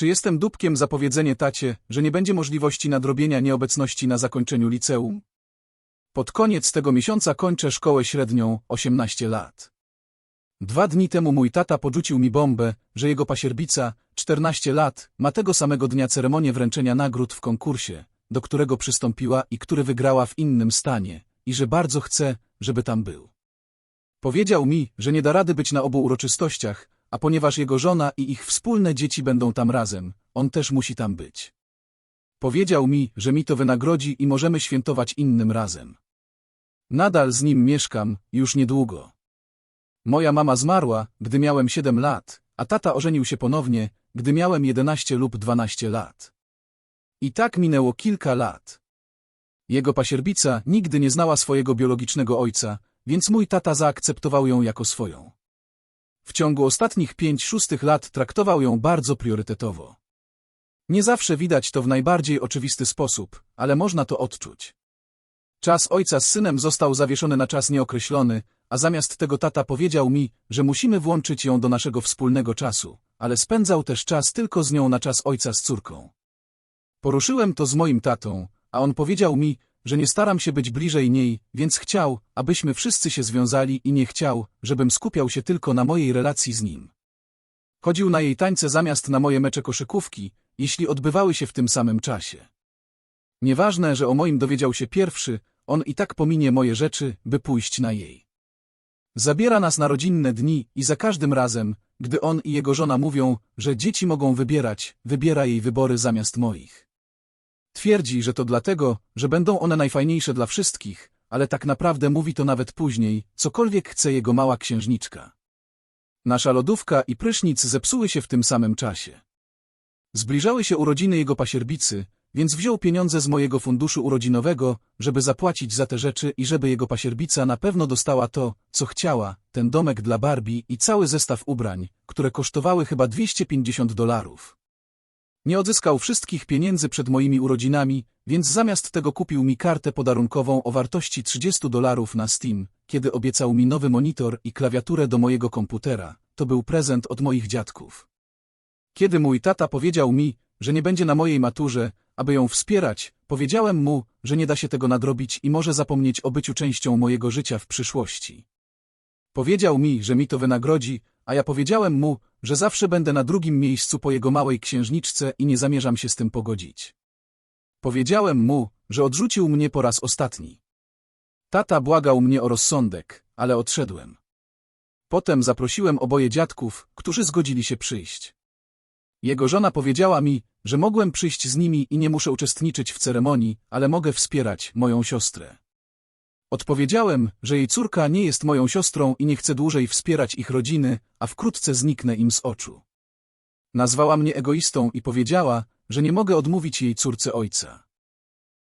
Czy jestem dupkiem za powiedzenie tacie, że nie będzie możliwości nadrobienia nieobecności na zakończeniu liceum? Pod koniec tego miesiąca kończę szkołę średnią, 18 lat. Dwa dni temu mój tata podrzucił mi bombę, że jego pasierbica, 14 lat, ma tego samego dnia ceremonię wręczenia nagród w konkursie, do którego przystąpiła i który wygrała w innym stanie, i że bardzo chce, żeby tam był. Powiedział mi, że nie da rady być na obu uroczystościach, a ponieważ jego żona i ich wspólne dzieci będą tam razem, on też musi tam być. Powiedział mi, że mi to wynagrodzi i możemy świętować innym razem. Nadal z nim mieszkam, już niedługo. Moja mama zmarła, gdy miałem 7 lat, a tata ożenił się ponownie, gdy miałem 11 lub 12 lat. I tak minęło kilka lat. Jego pasierbica nigdy nie znała swojego biologicznego ojca, więc mój tata zaakceptował ją jako swoją. W ciągu ostatnich pięć szóstych lat traktował ją bardzo priorytetowo. Nie zawsze widać to w najbardziej oczywisty sposób, ale można to odczuć. Czas ojca z synem został zawieszony na czas nieokreślony, a zamiast tego tata powiedział mi, że musimy włączyć ją do naszego wspólnego czasu, ale spędzał też czas tylko z nią na czas ojca z córką. Poruszyłem to z moim tatą, a on powiedział mi, że nie staram się być bliżej niej, więc chciał, abyśmy wszyscy się związali i nie chciał, żebym skupiał się tylko na mojej relacji z nim. Chodził na jej tańce zamiast na moje mecze koszykówki, jeśli odbywały się w tym samym czasie. Nieważne, że o moim dowiedział się pierwszy, on i tak pominie moje rzeczy, by pójść na jej. Zabiera nas na rodzinne dni i za każdym razem, gdy on i jego żona mówią, że dzieci mogą wybierać, wybiera jej wybory zamiast moich. Twierdzi, że to dlatego, że będą one najfajniejsze dla wszystkich, ale tak naprawdę mówi to nawet później, cokolwiek chce jego mała księżniczka. Nasza lodówka i prysznic zepsuły się w tym samym czasie. Zbliżały się urodziny jego pasierbicy, więc wziął pieniądze z mojego funduszu urodzinowego, żeby zapłacić za te rzeczy i żeby jego pasierbica na pewno dostała to, co chciała, ten domek dla Barbie i cały zestaw ubrań, które kosztowały chyba 250 dolarów. Nie odzyskał wszystkich pieniędzy przed moimi urodzinami, więc zamiast tego kupił mi kartę podarunkową o wartości 30 dolarów na Steam, kiedy obiecał mi nowy monitor i klawiaturę do mojego komputera. To był prezent od moich dziadków. Kiedy mój tata powiedział mi, że nie będzie na mojej maturze, aby ją wspierać, powiedziałem mu, że nie da się tego nadrobić i może zapomnieć o byciu częścią mojego życia w przyszłości. Powiedział mi, że mi to wynagrodzi, a ja powiedziałem mu, że zawsze będę na drugim miejscu po jego małej księżniczce i nie zamierzam się z tym pogodzić. Powiedziałem mu, że odrzucił mnie po raz ostatni. Tata błagał mnie o rozsądek, ale odszedłem. Potem zaprosiłem oboje dziadków, którzy zgodzili się przyjść. Jego żona powiedziała mi, że mogłem przyjść z nimi i nie muszę uczestniczyć w ceremonii, ale mogę wspierać moją siostrę. Odpowiedziałem, że jej córka nie jest moją siostrą i nie chcę dłużej wspierać ich rodziny, a wkrótce zniknę im z oczu. Nazwała mnie egoistą i powiedziała, że nie mogę odmówić jej córce ojca.